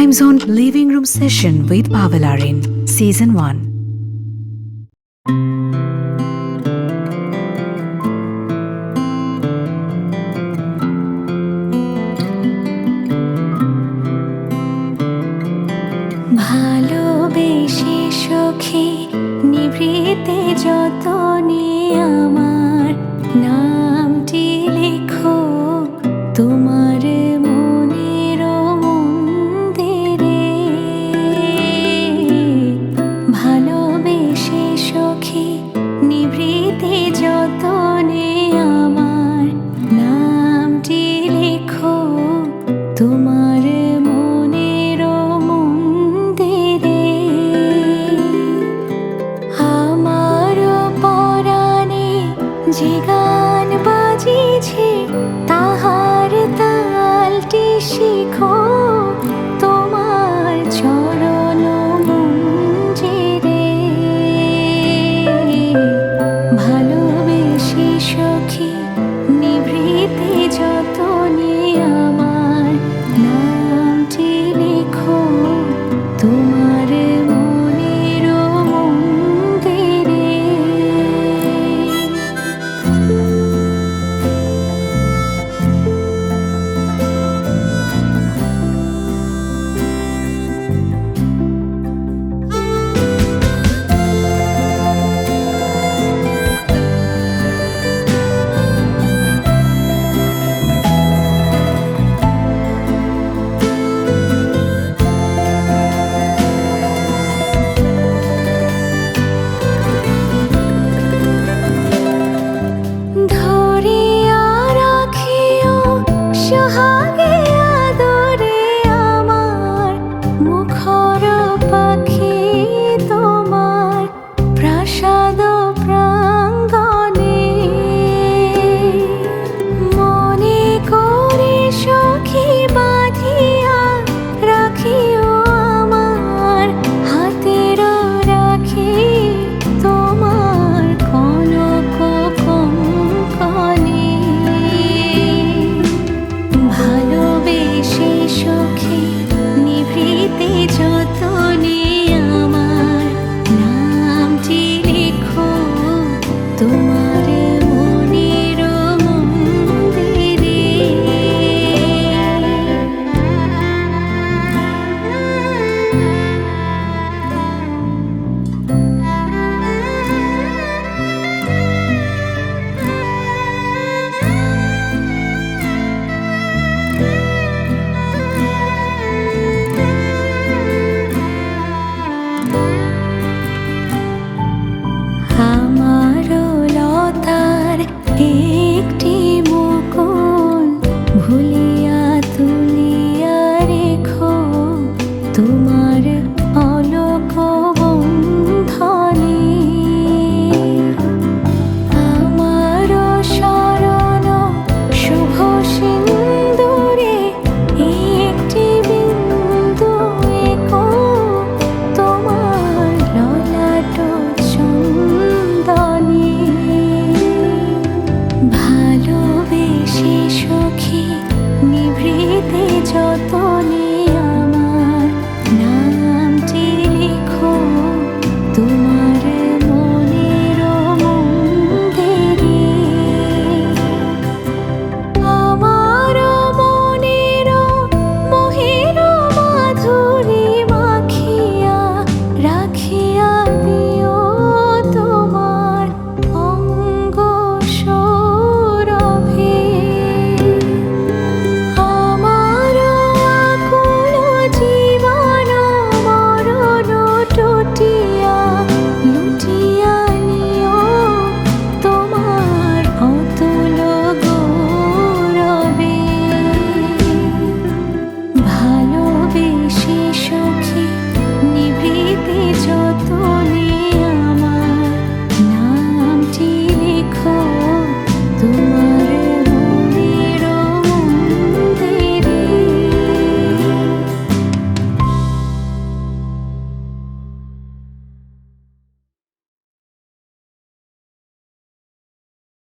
Time Zone Living Room Session with Pavalarin, Season 1. ভালোবেসে সখী নিভৃতে যত তোমার Julia. 就多